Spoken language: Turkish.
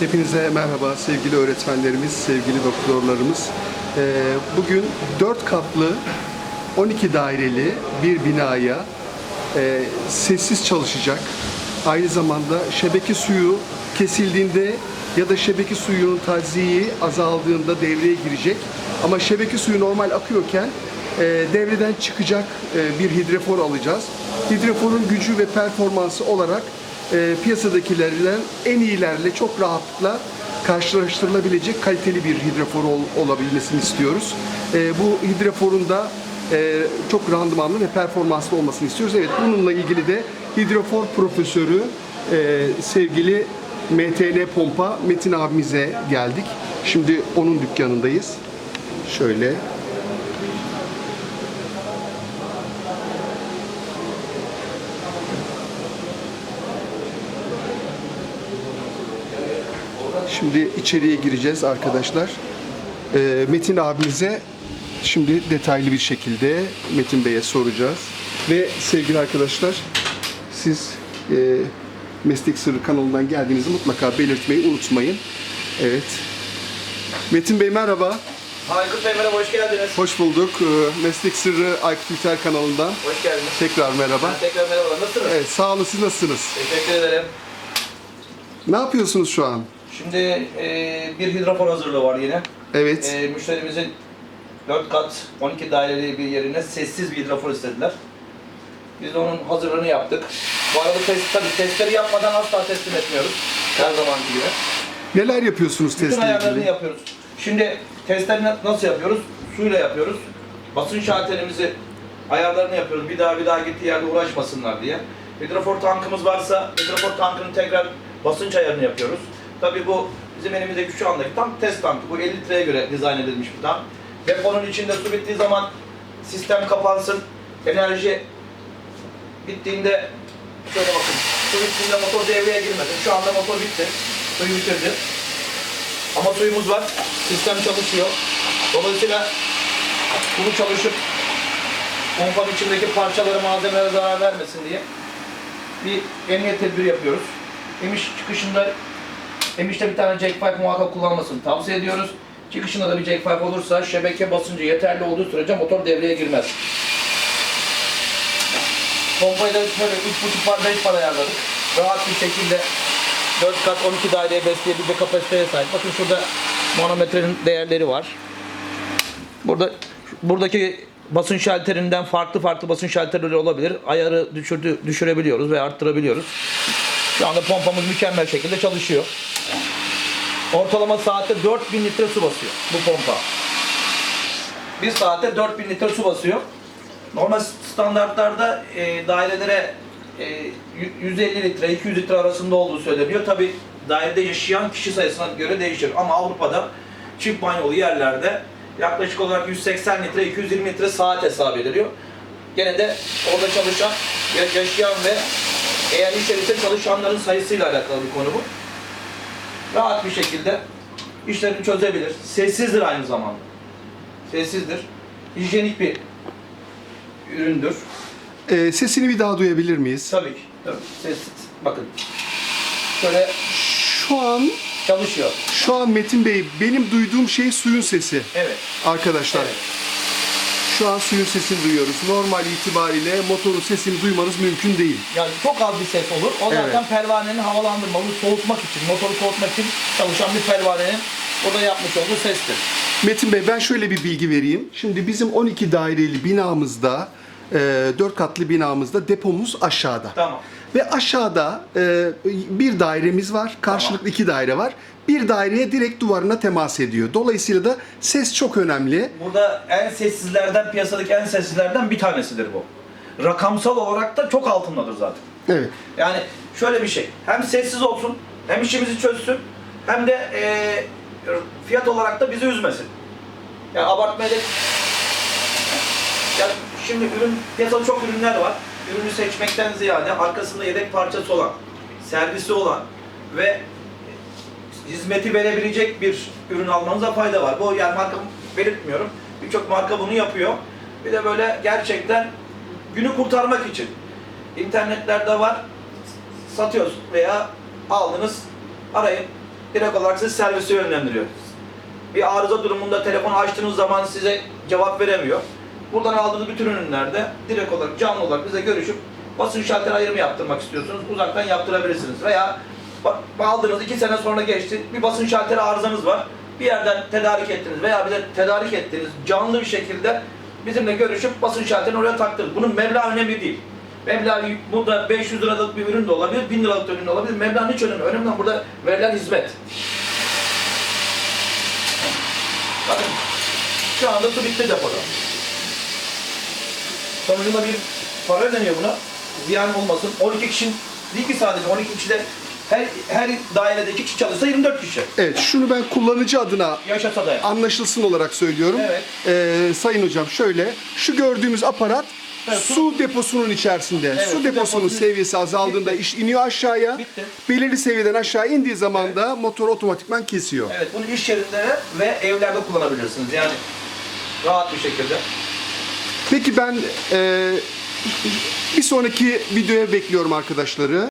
Hepinize merhaba sevgili öğretmenlerimiz, sevgili doktorlarımız. Ee, Bugün 4 katlı 12 daireli bir binaya e, sessiz çalışacak. Aynı zamanda şebeke suyu kesildiğinde ya da şebeke suyunun taziyi azaldığında devreye girecek. Ama şebeke suyu normal akıyorken e, devreden çıkacak e, bir hidrofor alacağız. Hidroforun gücü ve performansı olarak e, piyasadakilerden en iyilerle çok rahatlıkla karşılaştırılabilecek kaliteli bir hidrofor ol- olabilmesini istiyoruz. E, bu hidroforun da e, çok randımanlı ve performanslı olmasını istiyoruz. Evet bununla ilgili de hidrofor profesörü e, sevgili MTN Pompa Metin abimize geldik. Şimdi onun dükkanındayız. Şöyle Şimdi içeriye gireceğiz arkadaşlar. Ee, Metin abimize şimdi detaylı bir şekilde Metin Bey'e soracağız. Ve sevgili arkadaşlar siz e, Meslek Sırrı kanalından geldiğinizi mutlaka belirtmeyi unutmayın. Evet. Metin Bey merhaba. Aykut Bey merhaba, hoş geldiniz. Hoş bulduk. Ee, Meslek Sırrı Aykut Ülker kanalından. Hoş geldiniz. Tekrar merhaba. Tekrar merhaba, nasılsınız? Evet sağ olun siz nasılsınız? Teşekkür ederim. Ne yapıyorsunuz şu an? Şimdi e, bir hidrofor hazırlığı var yine. Evet. E, müşterimizin 4 kat 12 daireli bir yerine sessiz bir hidrofor istediler. Biz de onun hazırlığını yaptık. Bu arada test, tabii testleri yapmadan asla teslim etmiyoruz. Her zamanki gibi. Neler yapıyorsunuz Bütün testle ayarlarını ilgili? yapıyoruz. Şimdi testleri na- nasıl yapıyoruz? Suyla yapıyoruz. Basınç şalterimizi ayarlarını yapıyoruz. Bir daha bir daha gittiği yerde uğraşmasınlar diye. Hidrofor tankımız varsa hidrofor tankının tekrar basınç ayarını yapıyoruz. Tabii bu bizim elimizdeki şu andaki tank test tankı. Bu 50 litreye göre dizayn edilmiş bir tank. Deponun içinde su bittiği zaman sistem kapansın. Enerji bittiğinde şöyle bakın. Su bittiğinde motor devreye girmesin. Şu anda motor bitti. Suyu bitirdi. Ama suyumuz var. Sistem çalışıyor. Dolayısıyla bunu çalışıp pompanın içindeki parçalara, malzemelere zarar vermesin diye bir emniyet tedbiri yapıyoruz. Emiş çıkışında emişte bir tane jack pipe muhakkak kullanmasını tavsiye ediyoruz. Çıkışında da bir jack pipe olursa şebeke basıncı yeterli olduğu sürece motor devreye girmez. Pompayı da şöyle 3.5 bar 5 bar ayarladık. Rahat bir şekilde 4 kat 12 daireye besleyebilecek kapasiteye sahip. Bakın şurada manometrenin değerleri var. Burada buradaki basınç şalterinden farklı farklı basınç şalterleri olabilir. Ayarı düşürdü, düşürebiliyoruz ve arttırabiliyoruz. Şu anda pompamız mükemmel şekilde çalışıyor. Ortalama saatte 4000 litre su basıyor bu pompa. Bir saatte 4000 litre su basıyor. Normal standartlarda e, dairelere e, y- 150 litre, 200 litre arasında olduğu söyleniyor. Tabi dairede yaşayan kişi sayısına göre değişir. Ama Avrupa'da çift banyolu yerlerde yaklaşık olarak 180 litre, 220 litre saat hesap ediliyor. Gene de orada çalışan, ya- yaşayan ve eğer iş yerinde çalışanların sayısıyla alakalı bir konu bu. Rahat bir şekilde işlerini çözebilir. Sessizdir aynı zamanda. Sessizdir. Hijyenik bir üründür. Ee, sesini bir daha duyabilir miyiz? Tabii ki. Tabii. Sessiz. Bakın. Şöyle Şu an çalışıyor. şu an Metin Bey benim duyduğum şey suyun sesi Evet. arkadaşlar. Evet. Şu an suyun sesini duyuyoruz. Normal itibariyle motorun sesini duymanız mümkün değil. Yani çok az bir ses olur. O zaten Evet. pervanenin havalandırmalı, soğutmak için, motoru soğutmak için çalışan bir pervanenin burada yapmış olduğu sestir. Metin Bey ben şöyle bir bilgi vereyim. Şimdi bizim 12 daireli binamızda, e, 4 katlı binamızda depomuz aşağıda. Tamam. Ve aşağıda e, bir dairemiz var, karşılıklı iki daire var. Bir daireye direkt duvarına temas ediyor. Dolayısıyla da ses çok önemli. Burada en sessizlerden, piyasadaki en sessizlerden bir tanesidir bu. Rakamsal olarak da çok altındadır zaten. Evet. Yani şöyle bir şey. Hem sessiz olsun, hem işimizi çözsün, hem de eee, fiyat olarak da bizi üzmesin. Yani abartmaya da... Yani şimdi ürün, piyasada çok ürünler var. Ürünü seçmekten ziyade arkasında yedek parçası olan, servisi olan ve hizmeti verebilecek bir ürün almanıza fayda var. Bu yani marka belirtmiyorum. Birçok marka bunu yapıyor. Bir de böyle gerçekten günü kurtarmak için internetlerde var satıyoruz veya aldınız arayın direkt olarak sizi servise yönlendiriyor. Bir arıza durumunda telefonu açtığınız zaman size cevap veremiyor. Buradan aldığınız bütün ürünlerde direkt olarak canlı olarak bize görüşüp basınç şalter ayrımı yaptırmak istiyorsunuz. Uzaktan yaptırabilirsiniz. Veya aldığınız iki sene sonra geçti. Bir basınç şalteri arızanız var. Bir yerden tedarik ettiniz veya bize tedarik ettiğiniz canlı bir şekilde bizimle görüşüp basınç şalterini oraya taktırın. Bunun meblağ önemli değil. Meblağ burada 500 liralık bir ürün de olabilir, 1000 liralık bir ürün de olabilir. Meblağın hiç önemi. yok. Önemli olan burada verilen hizmet. Bakın şu anda su bitti depoda. Sonucunda bir para ödeniyor buna. Ziyan olmasın. 12 kişi değil ki sadece 12 kişi de her, her dairede 2 kişi çalışsa 24 kişi. Evet, şunu ben kullanıcı adına Yaşasa da. anlaşılsın olarak söylüyorum. Evet. Ee, sayın hocam şöyle, şu gördüğümüz aparat Evet, su deposunun içerisinde. Evet, su su deposunun deposunun- seviyesi azaldığında iş iniyor aşağıya. Bitti. Belirli seviyeden aşağı indiği zaman da motor otomatikman kesiyor. Evet bunu iş yerinde ve evlerde kullanabilirsiniz. Yani rahat bir şekilde. Peki ben e, bir sonraki videoya bekliyorum arkadaşları.